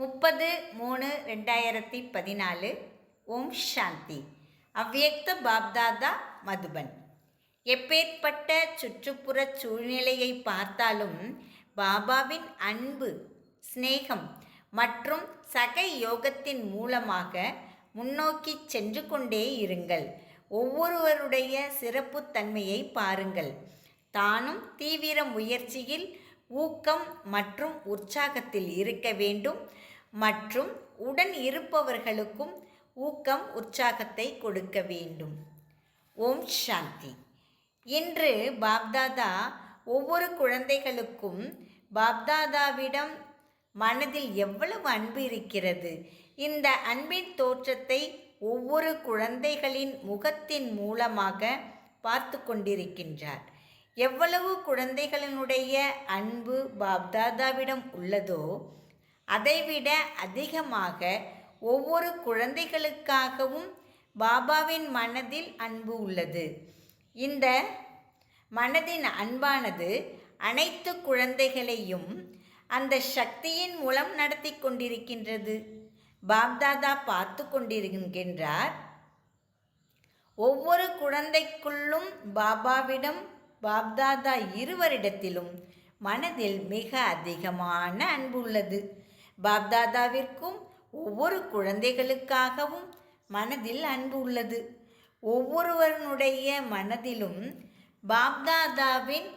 முப்பது மூணு ரெண்டாயிரத்தி பதினாலு. ஓம் சாந்தி. அவ்வியக்த பாப்தாதா மதுபன். எப்பேற்பட்ட சுற்றுப்புற சூழ்நிலையை பார்த்தாலும் பாபாவின் அன்பு சிநேகம் மற்றும் சக யோகத்தின் மூலமாக முன்னோக்கி சென்று கொண்டே இருங்கள். ஒவ்வொருவருடைய சிறப்புத்தன்மையை பாருங்கள். தானும் தீவிர முயற்சியில் ஊக்கம் மற்றும் உற்சாகத்தில் இருக்க வேண்டும். மற்றும் உடன் இருப்பவர்களுக்கும் ஊக்கம் உற்சாகத்தை கொடுக்க வேண்டும். ஓம் சாந்தி. இன்று பாப்தாதா ஒவ்வொரு குழந்தைகளுக்கும் பாப்தாதாவிடம் மனதில் எவ்வளவு அன்பு இருக்கிறது? இந்த அன்பின் தோற்றத்தை ஒவ்வொரு குழந்தைகளின் முகத்தின் மூலமாக பார்த்து கொண்டிருக்கின்றார். எவ்வளவு குழந்தைகளினுடைய அன்பு பாப்தாதாவிடம் உள்ளதோ அதைவிட அதிகமாக ஒவ்வொரு குழந்தைகளுக்காகவும் பாபாவின் மனதில் அன்பு உள்ளது. இந்த மனதின் அன்பானது அனைத்து குழந்தைகளையும் அந்த சக்தியின் மூலம் நடத்தி கொண்டிருக்கின்றது. பாப்தாதா பார்த்து கொண்டிருக்கின்றார் ஒவ்வொரு குழந்தைக்குள்ளும் பாபாவிடம் பாப்தாதா இருவரிடத்திலும் மனதில் மிக அதிகமான அன்பு உள்ளது. பாப்தாதாவிற்கும் ஒவ்வொரு குழந்தைகளுக்காகவும் மனதில் அன்பு உள்ளது. ஒவ்வொருவருடைய மனதிலும் பாப்தாதாவின்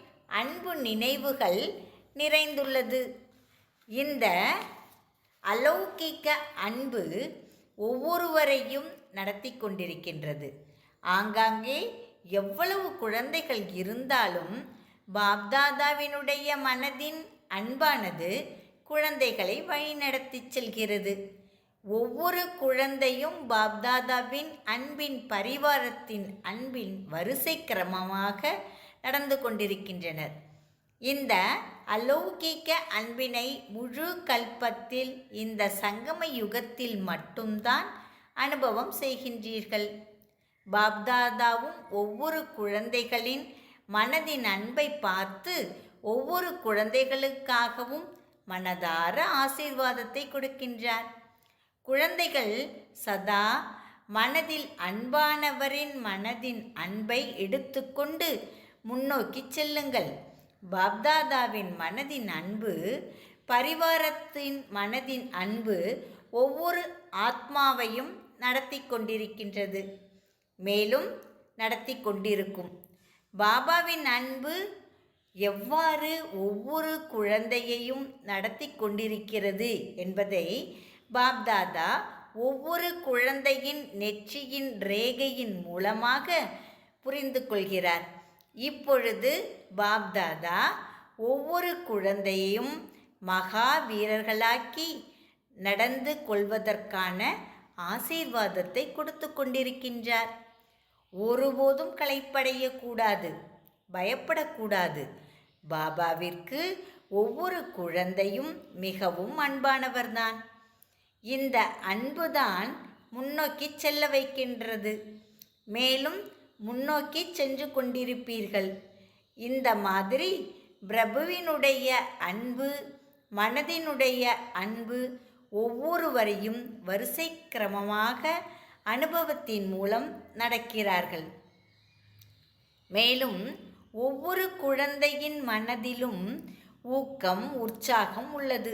அன்பு நினைவுகள் நிறைந்துள்ளது. இந்த அலௌகிக்க அன்பு ஒவ்வொருவரையும் நடத்தி கொண்டிருக்கின்றது. ஆங்காங்கே எவ்வளவு குழந்தைகள் இருந்தாலும் பாப்தாதாவினுடைய மனதின் அன்பானது குழந்தைகளை வழிநடத்தி செல்கிறது. ஒவ்வொரு குழந்தையும் பாப்தாதாவின் அன்பின் பரிவாரத்தின் அன்பின் வரிசை கிரமமாக நடந்து கொண்டிருக்கின்றனர். இந்த அலௌகீக அன்பினை முழு கல்பத்தில் இந்த சங்கம யுகத்தில் மட்டும்தான் அனுபவம் செய்கின்றீர்கள். பாப்தாதாவும் ஒவ்வொரு குழந்தைகளின் மனதின் அன்பை பார்த்து ஒவ்வொரு குழந்தைகளுக்காகவும் மனதார ஆசீர்வாதத்தை கொடுக்கின்றார். குழந்தைகள் சதா மனதில் அன்பானவரின் மனதின் அன்பை எடுத்துக்கொண்டு முன்னோக்கி செல்லுங்கள். பாப்தாதாவின் மனதின் அன்பு பரிவாரத்தின் மனதின் அன்பு ஒவ்வொரு ஆத்மாவையும் நடத்தி கொண்டிருக்கின்றது. மேலும் நடத்தி கொண்டிருக்கும். பாபாவின் அன்பு எவ்வாறு ஒவ்வொரு குழந்தையையும் நடத்தி கொண்டிருக்கிறது என்பதை பாப்தாதா ஒவ்வொரு குழந்தையின் நெற்றியின் ரேகையின் மூலமாக புரிந்து கொள்கிறார். இப்பொழுது பாப்தாதா ஒவ்வொரு குழந்தையையும் மகாவீரர்களாக்கி நடந்து கொள்வதற்கான ஆசீர்வாதத்தை கொடுத்து கொண்டிருக்கின்றார். ஒருபோதும் களைப்படையக்கூடாது பயப்படக்கூடாது பாபாவிற்கு ஒவ்வொரு குழந்தையும் மிகவும் அன்பானவர்தான் இந்த அன்புதான் முன்னோக்கி செல்ல வைக்கின்றது. மேலும் முன்னோக்கி சென்று கொண்டிருப்பீர்கள். இந்த மாதிரி பிரபுவினுடைய அன்பு மனதினுடைய அன்பு ஒவ்வொருவரையும் வரிசை கிரமமாக அனுபவத்தின் மூலம் நடக்கிறார்கள். மேலும் ஒவ்வொரு குழந்தையின் மனதிலும் ஊக்கம் உற்சாகம் உள்ளது.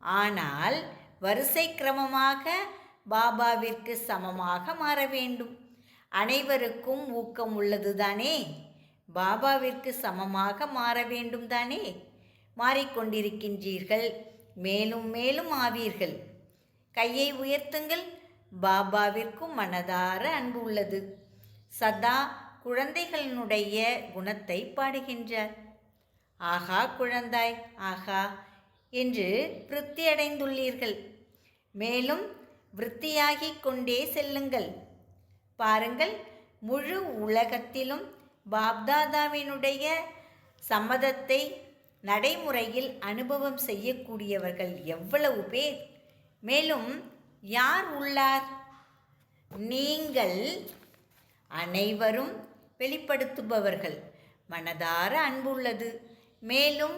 ஆனால் வரிசை கிரமமாக பாபாவிற்கு சமமாக மாற வேண்டும். அனைவருக்கும் ஊக்கம் உள்ளது தானே பாபாவிற்கு சமமாக மாற வேண்டும் தானே மாறிக்கொண்டிருக்கின்றீர்கள். மேலும் மேலும் ஆவீர்கள். கையை உயர்த்துங்கள். பாபாவிற்கும் மனதார அன்பு உள்ளது. சதா குழந்தைகளினுடைய குணத்தை பாடுகின்றார். ஆகா குழந்தாய் ஆகா என்று விருத்தியடைந்துள்ளீர்கள் மேலும் விருத்தியாகிக் கொண்டே செல்லுங்கள். பாருங்கள் முழு உலகத்திலும் பாப்தாதாவினுடைய சம்மதத்தை நடைமுறையில் அனுபவம் செய்யக்கூடியவர்கள் எவ்வளவு பேர்? மேலும் யார் உள்ளார்? நீங்கள் அனைவரும் வெளிப்படுத்துபவர்கள். மனதார அன்புள்ளது. மேலும்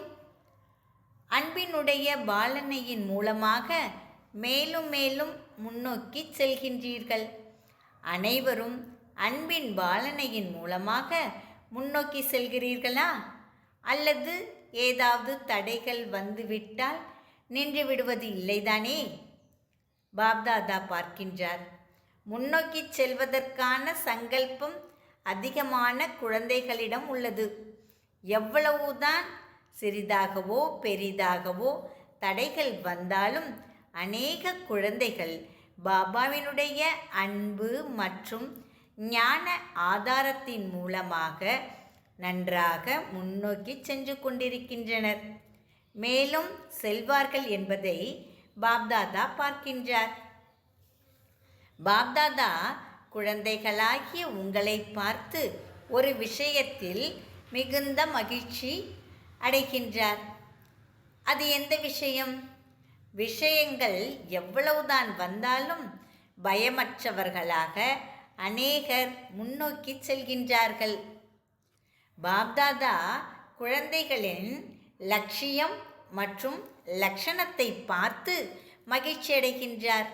அன்பினுடைய பாலனையின் மூலமாக மேலும் மேலும் முன்னோக்கி செல்கின்றீர்கள். அனைவரும் அன்பின் பாலனையின் மூலமாக முன்னோக்கி செல்கிறீர்களா? அல்லது ஏதாவது தடைகள் வந்துவிட்டால் நின்று விடுவது இல்லைதானே? பாப்தாதா பார்க்கின்றார். முன்னோக்கி செல்வதற்கான சங்கல்பம் அதிகமான குழந்தைகளிடம் உள்ளது. எவ்வளவுதான் சிறிதாகவோ பெரிதாகவோ தடைகள் வந்தாலும் அநேக குழந்தைகள் பாபாவினுடைய அன்பு மற்றும் ஞான ஆதாரத்தின் மூலமாக நன்றாக முன்னோக்கி சென்று கொண்டிருக்கின்றனர். மேலும் செல்வார்கள் என்பதை பாப்தாதா பார்க்கின்றார். பாப்தாதா குழந்தைகளாகிய உங்களை பார்த்து ஒரு விஷயத்தில் மிகுந்த மகிழ்ச்சி அடைகின்றார். அது எந்த விஷயம்? விஷயங்கள் எவ்வளவுதான் வந்தாலும் பயமற்றவர்களாக அநேகர் முன்னோக்கி செல்கின்றார்கள். பாப்தாதா குழந்தைகளின் லட்சியம் மற்றும் லட்சணத்தை பார்த்து மகிழ்ச்சி அடைகின்றார்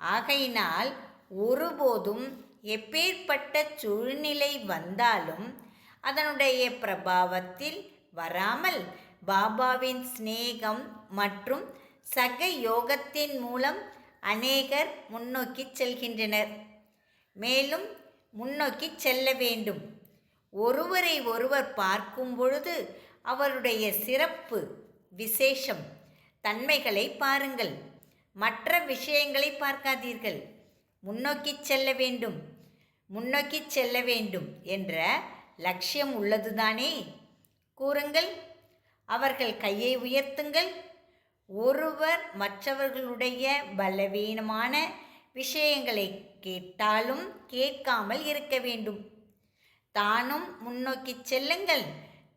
ஆகையினால் ஒருபோதும் எப்பேற்பட்ட சூழ்நிலை வந்தாலும் அதனுடைய பிரபாவத்தில் வராமல் பாபாவின் சிநேகம் மற்றும் சக யோகத்தின் மூலம் அநேகர் முன்னோக்கி செல்கின்றனர். மேலும் முன்னோக்கி செல்ல வேண்டும். ஒருவரை ஒருவர் பார்க்கும் பொழுது அவருடைய சிறப்பு விசேஷம் தன்மைகளை பாருங்கள். மற்ற விஷயங்களை பார்க்காதீர்கள். முன்னோக்கி செல்ல வேண்டும். முன்னோக்கி செல்ல வேண்டும் என்ற லட்சியம் உள்ளதுதானே? கூறுங்கள். அவர்கள் கையை உயர்த்துங்கள். ஒருவர் மற்றவர்களுடைய பலவீனமான விஷயங்களை கேட்டாலும் கேட்காமல் இருக்க வேண்டும். தானும் முன்னோக்கி செல்லுங்கள்.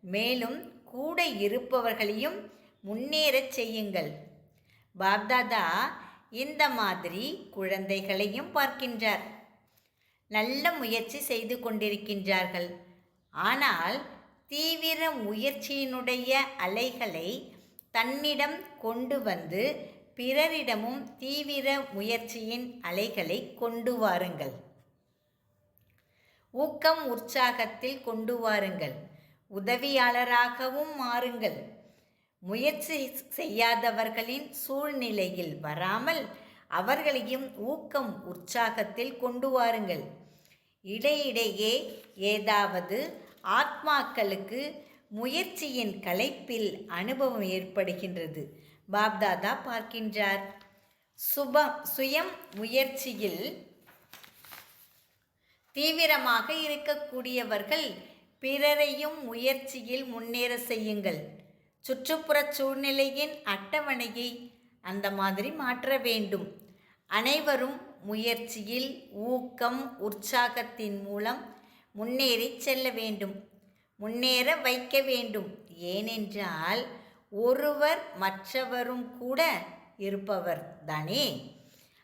மேலும் கூட இருப்பவர்களையும் முன்னேறச் செய்யுங்கள். பாப்தாதா இந்த மாதிரி குழந்தைகளையும் பார்க்கின்றார். நல்ல முயற்சி செய்து கொண்டிருக்கின்றார்கள். ஆனால் தீவிர முயற்சியினுடைய அலைகளை தன்னிடம் கொண்டு வந்து பிறரிடமும் தீவிர முயற்சியின் அலைகளை கொண்டு வாருங்கள். ஊக்கம் உற்சாகத்தில் கொண்டு வாருங்கள். உதவியாளராகவும் மாறுங்கள். முயற்சி செய்யாதவர்களின் சூழ்நிலையில் வராமல் அவர்களையும் ஊக்கம் உற்சாகத்தில் கொண்டு வாருங்கள். இடையிடையே ஏதாவது ஆத்மாக்களுக்கு முயற்சியின் களைப்பில் அனுபவம் ஏற்படுகின்றது. பாப்தாதா பார்க்கின்றார். சுபம் சுயம் முயற்சியில் தீவிரமாக இருக்கக்கூடியவர்கள் பிறரையும் முயற்சியில் முன்னேற செய்யுங்கள். சுற்றுப்புறச் சூழ்நிலையின் அட்டவணையை அந்த மாதிரி மாற்ற வேண்டும். அனைவரும் முயற்சியில் ஊக்கம் உற்சாகத்தின் மூலம் முன்னேறி செல்ல வேண்டும். முன்னேற வைக்க வேண்டும். ஏனென்றால் ஒருவர் மற்றவரும் கூட இருப்பவர் தானே.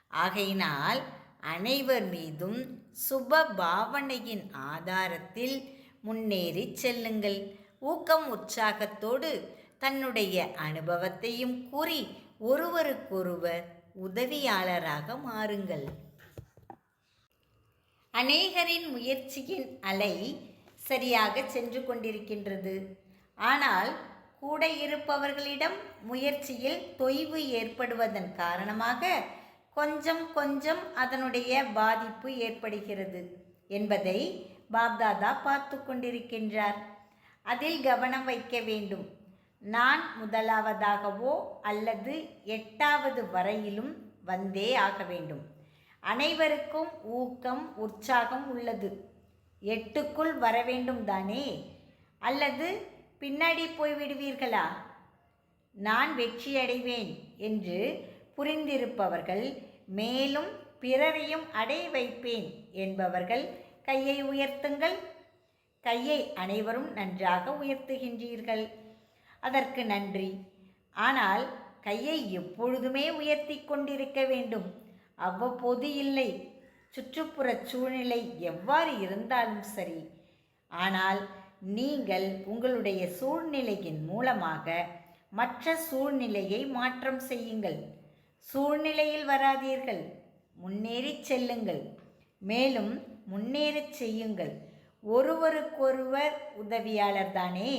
ஆகையினால் அனைவர் மீதும் சுப பாவனையின் ஆதாரத்தில் முன்னேறி செல்லுங்கள். ஊக்கம் உற்சாகத்தோடு தன்னுடைய அனுபவத்தையும் கூறி ஒருவருக்கொருவர் உதவியாளராக மாறுங்கள். அநேகரின் முயற்சியின் அலை சரியாக சென்று கொண்டிருக்கின்றது. ஆனால் கூட இருப்பவர்களிடம் முயற்சியில் தொய்வு ஏற்படுவதன் காரணமாக கொஞ்சம் கொஞ்சம் அதனுடைய பாதிப்பு ஏற்படுகிறது என்பதை பாப்தாதா பார்த்து கொண்டிருக்கின்றார். அதில் கவனம் வைக்க வேண்டும். நான் முதலாவதாகவோ அல்லது எட்டாவது வரையிலும் வந்தே ஆக வேண்டும். அனைவருக்கும் ஊக்கம் உற்சாகம் உள்ளது. எட்டுக்குள் வர வேண்டும் தானே? அல்லது பின்னாடி போய்விடுவீர்களா நான் வெற்றியடைவேன் என்று புரிந்திருப்பவர்கள் மேலும் பிறரையும் அடைய வைப்பேன் என்பவர்கள் கையை உயர்த்துங்கள். கையை அனைவரும் நன்றாக உயர்த்துகின்றீர்கள். அதற்கு நன்றி. ஆனால் கையை எப்பொழுதுமே உயர்த்தி கொண்டிருக்க வேண்டும். அவ்வப்போது இல்லை. சுற்றுப்புற சூழ்நிலை எவ்வாறு இருந்தாலும் சரி. ஆனால் நீங்கள் உங்களுடைய சூழ்நிலையின் மூலமாக மற்ற சூழ்நிலையை மாற்றம் செய்யுங்கள். சூழ்நிலையில் வராதீர்கள். முன்னேறிச் செல்லுங்கள். மேலும் முன்னேறச் செய்யுங்கள். ஒருவருக்கொருவர் உதவியாளர் தானே.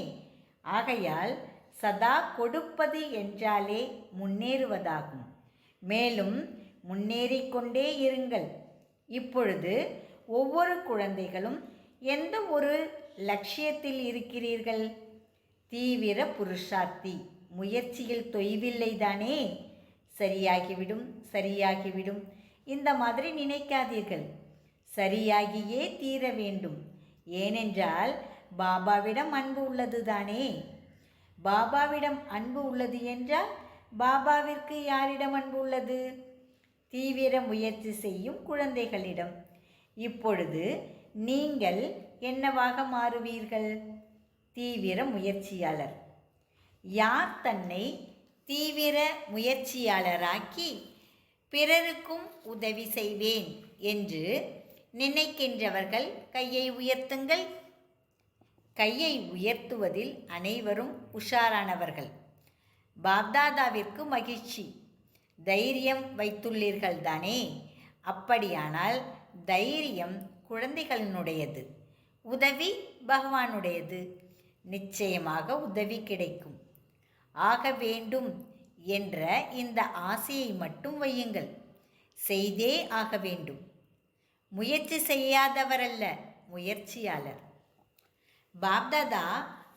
ஆகையால் சதா கொடுப்பது என்றாலே முன்னேறுவதாகும். மேலும் முன்னேறிக்கொண்டே இருங்கள். இப்பொழுது ஒவ்வொரு குழந்தைகளும் எந்த ஒரு லட்சியத்தில் இருக்கிறீர்கள்? தீவிர புருஷார்த்தி. முயற்சியில் தொய்வில்லைதானே சரியாகிவிடும் சரியாகிவிடும். இந்த மாதிரி நினைக்காதீர்கள். சரியாகியே தீர வேண்டும். ஏனென்றால் பாபாவிடம் அன்பு உள்ளது தானே? பாபாவிடம் அன்பு உள்ளது என்றால் பாபாவிற்கு யாரிடம் அன்பு உள்ளது? தீவிர முயற்சி செய்யும் குழந்தைகளிடம். இப்பொழுது நீங்கள் என்னவாக மாறுவீர்கள்? தீவிர முயற்சியாளர். யார் தன்னை தீவிர முயற்சியாளராக்கி பிறருக்கும் உதவி செய்வேன் என்று நினைக்கின்றவர்கள் கையை உயர்த்துங்கள். கையை உயர்த்துவதில் அனைவரும் உஷாரானவர்கள். பாப்தாதாவிற்கு மகிழ்ச்சி. தைரியம் வைத்துள்ளீர்கள் தானே அப்படியானால் தைரியம் குழந்தைகளினுடையது. உதவி பகவானுடையது. நிச்சயமாக உதவி கிடைக்கும். ஆக வேண்டும் என்ற இந்த ஆசையை மட்டும் வையுங்கள். செய்தே ஆக வேண்டும். முயற்சி செய்யாதவரல்ல முயற்சியாளர். பாப்தாதா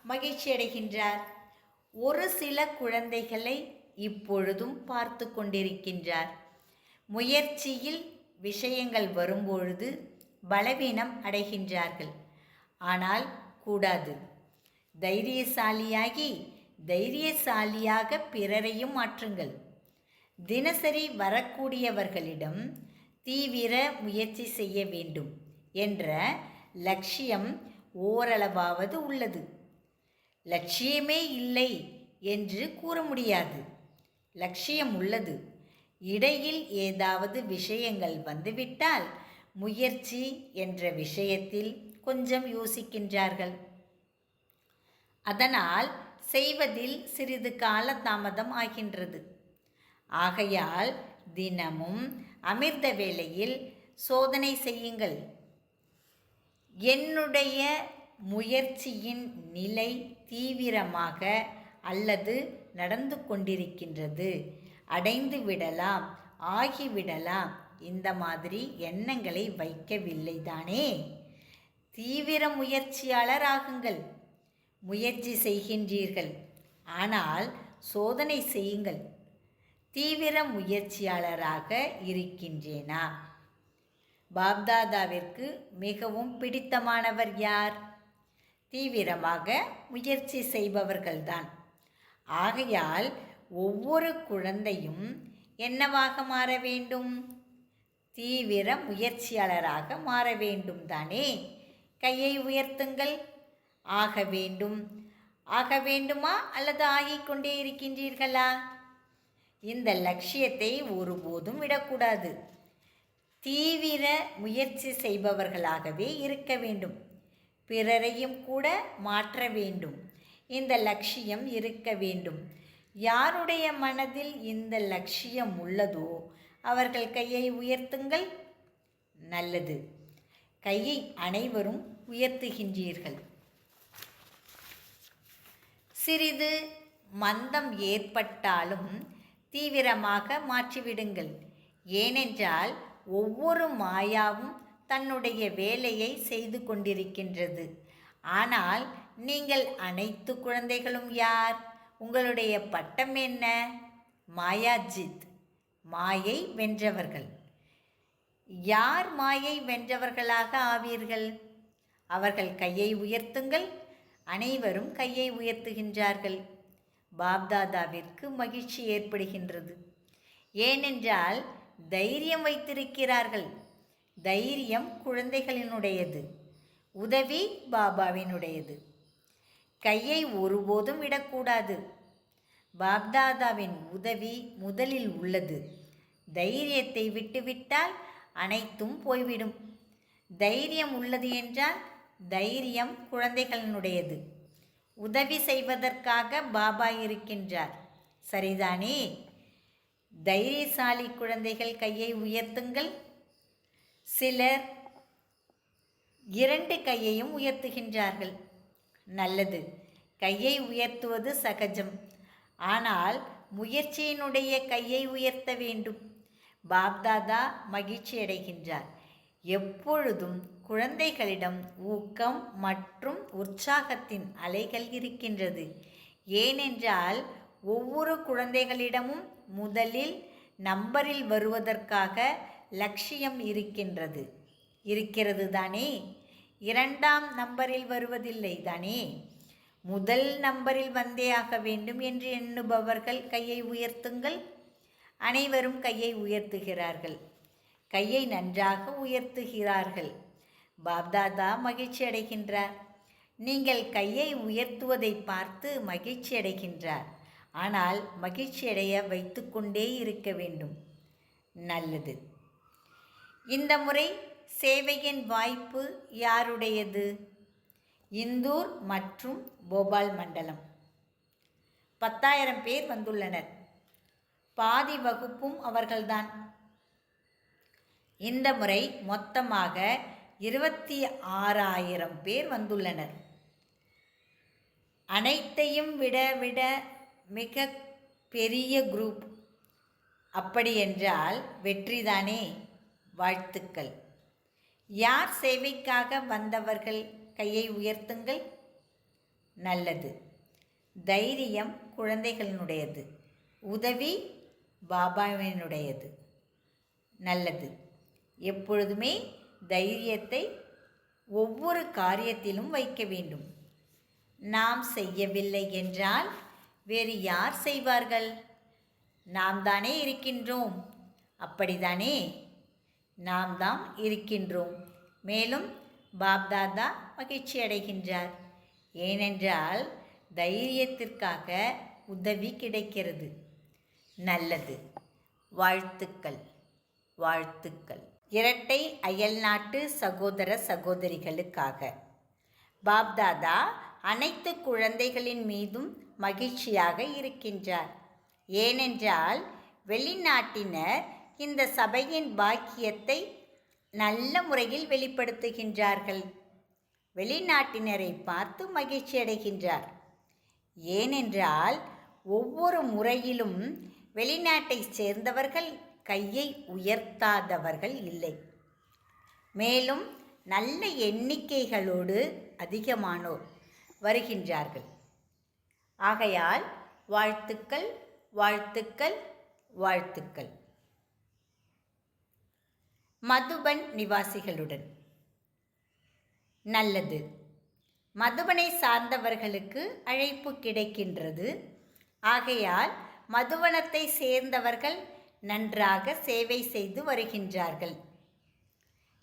மகிழ்ச்சி அடைகின்றார். ஒரு சில குழந்தைகளை இப்பொழுதும் பார்த்து கொண்டிருக்கின்றார். முயற்சியில் விஷயங்கள் வரும்பொழுது பலவீனம் அடைகின்றார்கள். ஆனால் கூடாது. தைரியசாலியாகி தைரியசாலியாக பிறரையும் மாற்றுங்கள். தினசரி வரக்கூடியவர்களிடம் தீவிர முயற்சி செய்ய வேண்டும் என்ற லட்சியம் ஓரளவாவது உள்ளது. லட்சியமே இல்லை என்று கூற முடியாது. லட்சியம் உள்ளது. இடையில் ஏதாவது விஷயங்கள் வந்துவிட்டால் முயற்சி என்ற விஷயத்தில் கொஞ்சம் யோசிக்கின்றார்கள். அதனால் செய்வதில் சிறிது கால தாமதம் ஆகின்றது. ஆகையால் தினமும் அமிர்த வேளையில் சோதனை செய்யுங்கள். என்னுடைய முயற்சியின் நிலை தீவிரமாக அல்லது நடந்து கொண்டிருக்கின்றது. அடைந்து விடலாம் ஆகிவிடலாம். இந்த மாதிரி எண்ணங்களை வைக்கவில்லை தானே? தீவிர முயற்சியாளர் ஆகுங்கள். முயற்சி செய்கின்றீர்கள். ஆனால் சோதனை செய்யுங்கள். தீவிர முயற்சியாளராக இருக்கின்றேனா? பாப்தாதாவிற்கு மிகவும் பிடித்தமானவர் யார்? தீவிரமாக முயற்சி செய்பவர்கள்தான். ஆகையால் ஒவ்வொரு குழந்தையும் என்னவாக மாற வேண்டும்? தீவிர முயற்சியாளராக மாற வேண்டும் தானே கையை உயர்த்துங்கள். ஆக வேண்டும். ஆக வேண்டுமா? அல்லது ஆகிக்கொண்டே இருக்கின்றீர்களா? இந்த லட்சியத்தை ஒருபோதும் விடக்கூடாது. தீவிர முயற்சி செய்பவர்களாகவே இருக்க வேண்டும். பிறரையும் கூட மாற்ற வேண்டும். இந்த லட்சியம் இருக்க வேண்டும். யாருடைய மனதில் இந்த லட்சியம் உள்ளதோ அவர்கள் கையை உயர்த்துங்கள். நல்லது. கையை அனைவரும் உயர்த்துகின்றீர்கள். சிறிது மந்தம் ஏற்பட்டாலும் தீவிரமாக மாற்றிவிடுங்கள். ஏனென்றால் ஒவ்வொரு மாயாவும் தன்னுடைய வேலையை செய்து கொண்டிருக்கின்றது. ஆனால் நீங்கள் அனைத்து குழந்தைகளும் யார்? உங்களுடைய பட்டம் என்ன? மாயாஜித் மாயை வென்றவர்கள். யார் மாயை வென்றவர்களாக ஆவீர்கள்? அவர்கள் கையை உயர்த்துங்கள். அனைவரும் கையை உயர்த்துகின்றார்கள். பாப்தாதாவிற்கு மகிழ்ச்சி ஏற்படுகின்றது. ஏனென்றால் தைரியம் வைத்திருக்கிறார்கள். தைரியம் குழந்தைகளினுடையது. உதவி பாபாவினுடையது. கையை ஒருபோதும் விடக்கூடாது. பாப்தாதாவின் உதவி முதலில் உள்ளது. தைரியத்தை விட்டுவிட்டால் அனைத்தும் போய்விடும். தைரியம் உள்ளது என்றால் தைரியம் குழந்தைகளினுடையது. உதவி செய்வதற்காக பாபா இருக்கின்றார். சரிதானே? தைரியசாலி குழந்தைகள் கையை உயர்த்துங்கள். சிலர் இரண்டு கையையும் உயர்த்துகின்றார்கள். நல்லது கையை உயர்த்துவது சகஜம். ஆனால் முயற்சியினுடைய கையை உயர்த்த வேண்டும். பாப்தாதா மகிழ்ச்சி அடைகின்றார். எப்பொழுதும் குழந்தைகளிடம் ஊக்கம் மற்றும் உற்சாகத்தின் அலைகள் இருக்கின்றது. ஏனென்றால் ஒவ்வொரு குழந்தைகளிடமும் முதலில் நம்பரில் வருவதற்காக லட்சியம் இருக்கின்றது. இருக்கிறது தானே? இரண்டாம் நம்பரில் வருவதில்லை தானே? முதல் நம்பரில் வந்தே ஆக வேண்டும் என்று எண்ணுபவர்கள் கையை உயர்த்துங்கள். அனைவரும் கையை உயர்த்துகிறார்கள். கையை நன்றாக உயர்த்துகிறார்கள். பாப்தாதா மகிழ்ச்சி அடைகின்றார். நீங்கள் கையை உயர்த்துவதை பார்த்து மகிழ்ச்சி அடைகின்றார். ஆனால் மகிழ்ச்சியடைய வைத்து வைத்துக்கொண்டே இருக்க வேண்டும். நல்லது. இந்த முறை சேவையின் வாய்ப்பு யாருடையது? இந்தூர் மற்றும் போபால் மண்டலம். பத்தாயிரம் பேர் வந்துள்ளனர். பாதி வகுப்பும் அவர்கள்தான். இந்த முறை மொத்தமாக இருபத்தி ஆறாயிரம் பேர் வந்துள்ளனர். அனைத்தையும் விட விட மிக பெரிய குரூப் அப்படியென்றால் வெற்றிதானே? வாழ்த்துக்கள். யார் சேவைக்காக வந்தவர்கள் கையை உயர்த்துங்கள்? நல்லது. தைரியம் குழந்தைகளினுடையது. உதவி பாபாவினுடையது. நல்லது. எப்பொழுதுமே தைரியத்தை ஒவ்வொரு காரியத்திலும் வைக்க வேண்டும். நாம் செய்யவில்லை என்றால் வேறு யார் செய்வார்கள்? நாம் தானே இருக்கின்றோம். அப்படிதானே? நாம் தாம் இருக்கின்றோம். மேலும் பாப்தாதா மகிழ்ச்சி அடைகின்றார். ஏனென்றால் தைரியத்திற்காக உதவி கிடைக்கிறது. நல்லது. வாழ்த்துக்கள். வாழ்த்துக்கள். இரட்டை அயல்நாட்டு சகோதர சகோதரிகளுக்காக. பாப்தாதா அனைத்து குழந்தைகளின் மீதும் மகிழ்ச்சியாக இருக்கின்றார். ஏனென்றால் வெளிநாட்டினர் இந்த சபையின் பாக்கியத்தை நல்ல முறையில் வெளிப்படுத்துகின்றார்கள். வெளிநாட்டினரை பார்த்து மகிழ்ச்சி அடைகின்றார். ஏனென்றால் ஒவ்வொரு முறையிலும் வெளிநாட்டை சேர்ந்தவர்கள் கையை உயர்த்தாதவர்கள் இல்லை. மேலும் நல்ல எண்ணிக்கைகளோடு அதிகமானோர் வருகின்றார்கள். ஆகையால் வாழ்த்துக்கள் வாழ்த்துக்கள் வாழ்த்துக்கள். மதுபன் நிவாசிகளுடன். நல்லது. மதுபனை சார்ந்தவர்களுக்கு அழைப்பு கிடைக்கின்றது. ஆகையால் மதுவனத்தை சேர்ந்தவர்கள் நன்றாக சேவை செய்து வருகின்றார்கள்.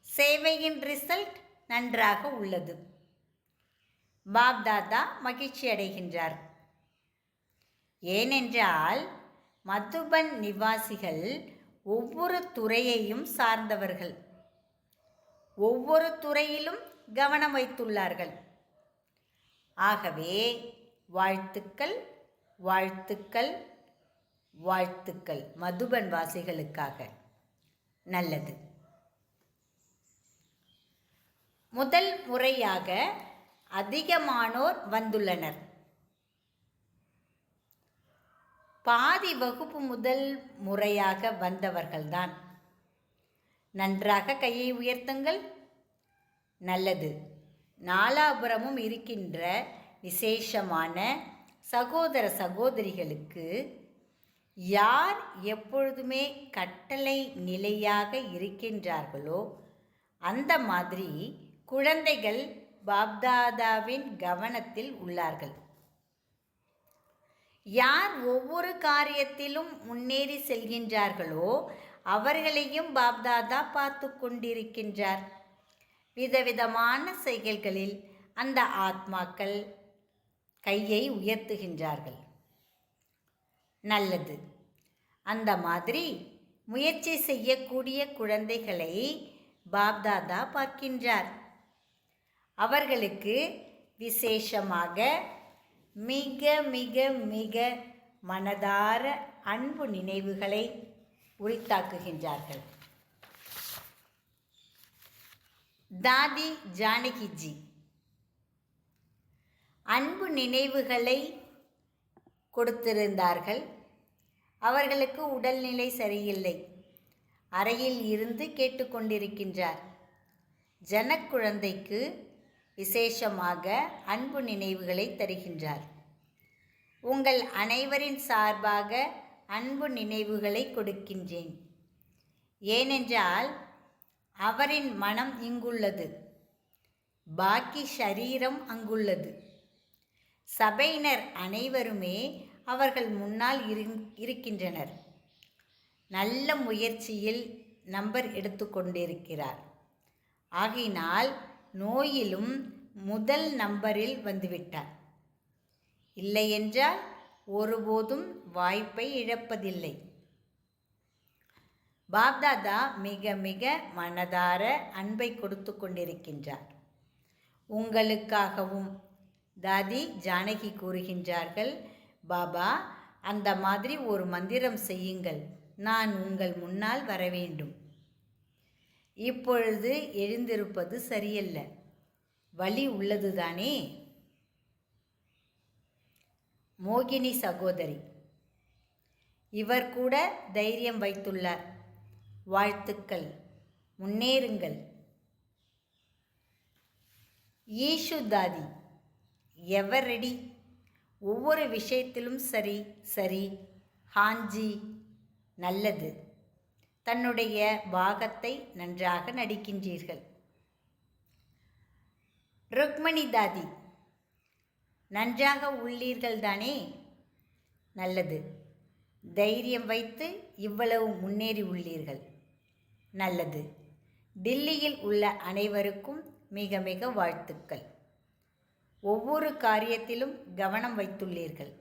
சேவையின் ரிசல்ட் நன்றாக உள்ளது. பாப்தாதா மகிழ்ச்சி அடைகின்றார் ஏனென்றால் மதுபன் நிவாசிகள் ஒவ்வொரு துறையையும் சார்ந்தவர்கள். ஒவ்வொரு துறையிலும் கவனம் வைத்துள்ளார்கள். ஆகவே வாழ்த்துக்கள் வாழ்த்துக்கள் வாழ்த்துக்கள் மதுபன் வாசிகளுக்காக. நல்லது. முதல் முறையாக அதிகமானோர் வந்துள்ளனர். பாதி வகுப்பு முதல் முறையாக வந்தவர்கள்தான். நன்றாக கையை உயர்த்துங்கள். நல்லது. நாலாபுரமும் இருக்கின்ற விசேஷமான சகோதர சகோதரிகளுக்கு யார் எப்பொழுதுமே கட்டளை நிலையாக இருக்கின்றார்களோ அந்த மாதிரி குழந்தைகள் பாப்தாதாவின் கவனத்தில் உள்ளார்கள். யார் ஒவ்வொரு காரியத்திலும் முன்னேறி செல்கின்றார்களோ அவர்களையும் பாப்தாதா பார்த்து கொண்டிருக்கின்றார். விதவிதமான செயல்களில் அந்த ஆத்மாக்கள் கையை உயர்த்துகின்றார்கள். நல்லது. அந்த மாதிரி முயற்சி செய்யக்கூடிய குழந்தைகளை பாப்தாதா பார்க்கின்றார். அவர்களுக்கு விசேஷமாக மிக மிக மிக மனதார அன்பு நினைவுகளை உரித்தாக்குகின்றார்கள். தாதி ஜானகிஜி. அன்பு நினைவுகளை கொடுத்திருந்தார்கள். அவர்களுக்கு உடல்நிலை சரியில்லை. அறையில் இருந்து கேட்டுக்கொண்டிருக்கின்றார். ஜனக்குழந்தைக்கு விசேஷமாக அன்பு நினைவுகளை தருகின்றார். உங்கள் அனைவரின் சார்பாக அன்பு நினைவுகளை கொடுக்கின்றேன். ஏனென்றால் அவரின் மனம் இங்குள்ளது. பாக்கி ஷரீரம் அங்குள்ளது. சபையினர் அனைவருமே அவர்கள் முன்னால் இருக்கின்றனர். நல்ல முயற்சியில் நம்பர் எடுத்துக்கொண்டிருக்கிறார் ஆகினால் நோயிலும் முதல் நம்பரில் வந்துவிட்டார். இல்லையென்றால் ஒருபோதும் வாய்ப்பை இழப்பதில்லை. பாப்தாதா மிக மிக மனதார அன்பை கொடுத்து கொண்டிருக்கின்றார். உங்களுக்காகவும் தாதி ஜானகி கூறுகின்றார்கள் பாபா அந்த மாதிரி ஒரு மந்திரம் செய்யுங்கள். நான் உங்கள் முன்னால் வர வேண்டும் இப்பொழுது எழுந்திருப்பது சரியல்ல. வழி உள்ளதுதானே? மோகினி சகோதரி இவர் கூட தைரியம் வைத்துள்ளார். வாழ்த்துக்கள் முன்னேறுங்கள். ஈஷுதாதி எவர் ரெடி? ஒவ்வொரு விஷயத்திலும் சரி சரி ஹாஞ்சி நல்லது. தன்னுடைய பாகத்தை நன்றாக நடிக்கின்றீர்கள். ருக்மணி தாதி நன்றாக உள்ளீர்கள் தானே? நல்லது. தைரியம் வைத்து இவ்வளவு முன்னேறி உள்ளீர்கள். நல்லது. டில்லியில் உள்ள அனைவருக்கும் மிக மிக வாழ்த்துக்கள். ஒவ்வொரு காரியத்திலும் கவனம் வைத்துள்ளீர்கள்.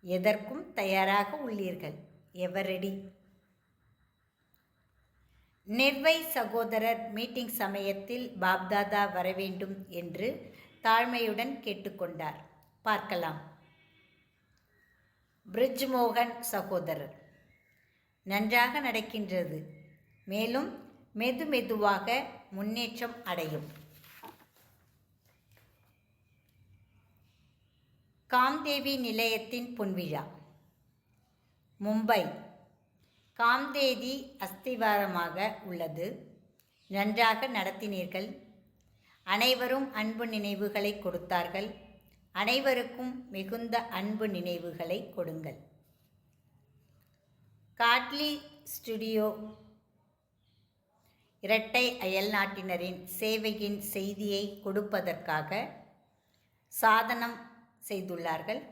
எதற்கும் தயாராக உள்ளீர்கள். எவரெடி நிர்வை சகோதரர் மீட்டிங் சமயத்தில் பாப்தாதா வர வேண்டும் என்று தாழ்மையுடன் கேட்டுக்கொண்டார். பார்க்கலாம். பிரிஜ்மோகன் சகோதரர் நன்றாக நடக்கின்றது. மேலும் மெது மெதுவாக முன்னேற்றம் அடையும். காம்தேவி நிலையத்தின் பொன்விழா மும்பை. காம்தேதி அஸ்திவாரமாக உள்ளது. நன்றாக நடத்தினீர்கள். அனைவரும் அன்பு நினைவுகளை கொடுத்தார்கள். அனைவருக்கும் மிகுந்த அன்பு நினைவுகளை கொடுங்கள். Godly studio. இரட்டை அயல்நாட்டினரின் சேவையின் செய்தியை கொடுப்பதற்காக சாதனம் செய்துள்ளார்கள்.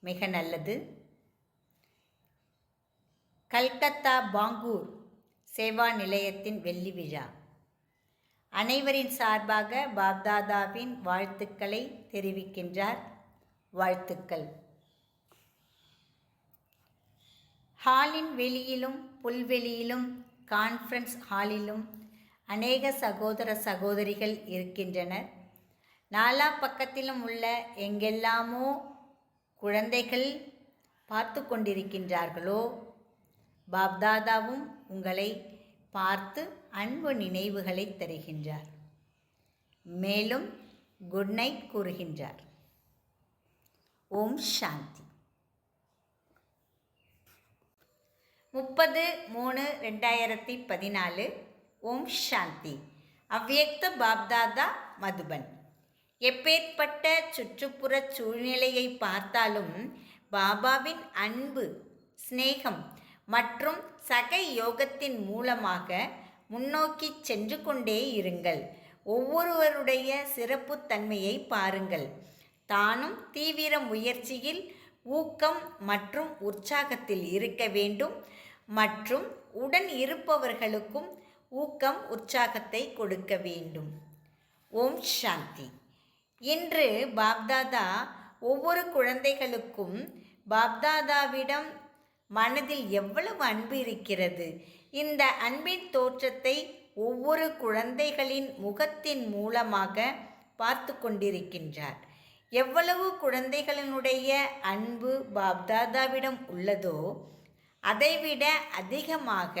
மிக நல்லது. கல்கத்தா பாங்கூர் சேவா நிலையத்தின் வெள்ளி விழா. அனைவரின் சார்பாக பாப்தாதாவின் வாழ்த்துக்களை தெரிவிக்கின்றார் வாழ்த்துக்கள். ஹாலின் வெளியிலும் புல்வெளியிலும் கான்ஃபரன்ஸ் ஹாலிலும் அநேக சகோதர சகோதரிகள் இருக்கின்றனர். நாலா பக்கத்திலும் உள்ள எங்கெல்லாமோ குழந்தைகள் பார்த்து கொண்டிருக்கின்றார்களோ பாப்தாதாவும் உங்களை பார்த்து அன்பு நினைவுகளை தருகின்றார். மேலும் குட் நைட் கூறுகின்றார். ஓம் சாந்தி. முப்பது மூணு ரெண்டாயிரத்தி பதினாலு. ஓம் சாந்தி. அவ்வியக்த பாப்தாதா மதுபன். எப்பேற்பட்ட சுற்றுப்புற சூழ்நிலையை பார்த்தாலும் பாபாவின் அன்பு சிநேகம் மற்றும் சக யோகத்தின் மூலமாக முன்னோக்கி சென்று கொண்டே இருங்கள். ஒவ்வொருவருடைய சிறப்பு தன்மையை பாருங்கள். தானும் தீவிர முயற்சியில் ஊக்கம் மற்றும் உற்சாகத்தில் இருக்க வேண்டும். மற்றும் உடன் இருப்பவர்களுக்கும் ஊக்கம் உற்சாகத்தை கொடுக்க வேண்டும். ஓம் சாந்தி. இன்று பாப்தாதா ஒவ்வொரு குழந்தைகளுக்கும் பாப்தாதாவிடம் மனதில் எவ்வளவு அன்பு இருக்கிறது? இந்த அன்பின் தோற்றத்தை ஒவ்வொரு குழந்தைகளின் முகத்தின் மூலமாக பார்த்து கொண்டிருக்கின்றார். எவ்வளவு குழந்தைகளினுடைய அன்பு பாப்தாதாவிடம் உள்ளதோ அதைவிட அதிகமாக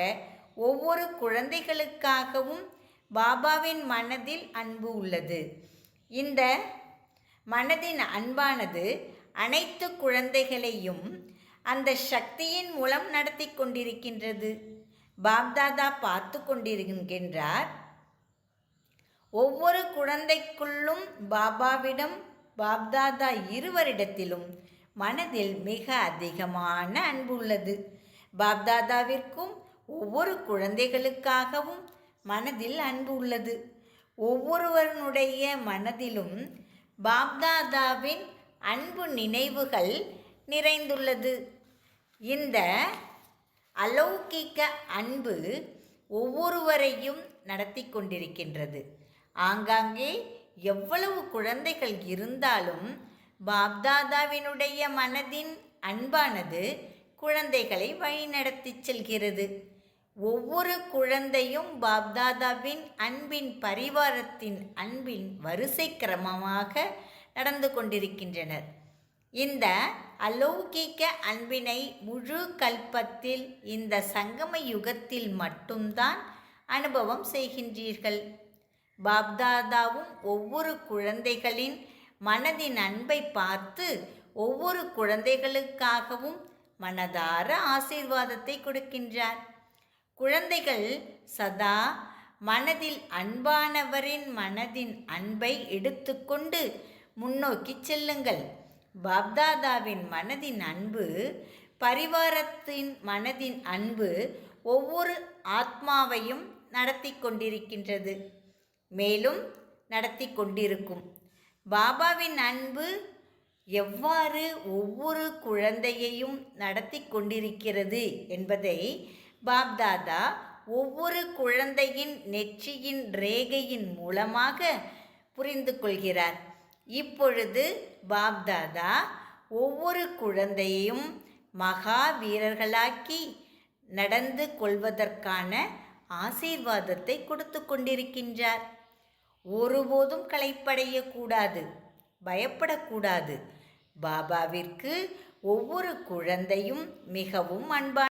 ஒவ்வொரு குழந்தைகளுக்காகவும் பாபாவின் மனதில் அன்பு உள்ளது. இந்த மனதின் அன்பானது அனைத்து குழந்தைகளையும் அந்த சக்தியின் மூலம் நடத்தி கொண்டிருக்கின்றது. பாப்தாதா பார்த்து கொண்டிருக்கின்றார். ஒவ்வொரு குழந்தைக்குள்ளும் பாபாவிடம் பாப்தாதா இருவரிடத்திலும் மனதில் மிக அதிகமான அன்பு உள்ளது. பாப்தாதாவிற்கும் ஒவ்வொரு குழந்தைகளுக்காகவும் மனதில் அன்பு உள்ளது. ஒவ்வொருவருடைய மனதிலும் பாப்தாதாவின் அன்பு நினைவுகள் நிறைந்துள்ளது. இந்த அலௌகிக்க அன்பு ஒவ்வொருவரையும் நடத்தி கொண்டிருக்கின்றது. ஆங்காங்கே எவ்வளவு குழந்தைகள் இருந்தாலும் பாப்தாதாவினுடைய மனதின் அன்பானது குழந்தைகளை வழிநடத்தி செல்கிறது. ஒவ்வொரு குழந்தையும் பாப்தாதாவின் அன்பின் பரிவாரத்தின் அன்பின் வரிசை கிரமமாக நடந்து கொண்டிருக்கின்றனர். இந்த அலௌகிக அன்பினை முழு கல்பத்தில் இந்த சங்கம யுகத்தில் மட்டும்தான் அனுபவம் செய்கின்றீர்கள். பாப்தாதாவும் ஒவ்வொரு குழந்தைகளின் மனதின் அன்பை பார்த்து ஒவ்வொரு குழந்தைகளுக்காகவும் மனதார ஆசீர்வாதத்தை கொடுக்கின்றார். குழந்தைகள் சதா மனதில் அன்பானவரின் மனதின் அன்பை எடுத்துக்கொண்டு முன்னோக்கி செல்லுங்கள். பாப்தாதாவின் மனதின் அன்பு பரிவாரத்தின் மனதின் அன்பு ஒவ்வொரு ஆத்மாவையும் நடத்தி கொண்டிருக்கின்றது. மேலும் நடத்தி கொண்டிருக்கும். பாபாவின் அன்பு எவ்வாறு ஒவ்வொரு குழந்தையையும் நடத்தி கொண்டிருக்கிறது என்பதை பாப்தாதா ஒவ்வொரு குழந்தையின் நெற்றியின் ரேகையின் மூலமாக புரிந்து கொள்கிறார். இப்பொழுது பாப்தாதா ஒவ்வொரு குழந்தையையும் மகா வீரர்களாக்கி நடந்து கொள்வதற்கான ஆசீர்வாதத்தை கொடுத்து கொண்டிருக்கின்றார். ஒருபோதும் களைப்படையக்கூடாது பயப்படக்கூடாது. பாபாவிற்கு ஒவ்வொரு குழந்தையும் மிகவும் அன்பான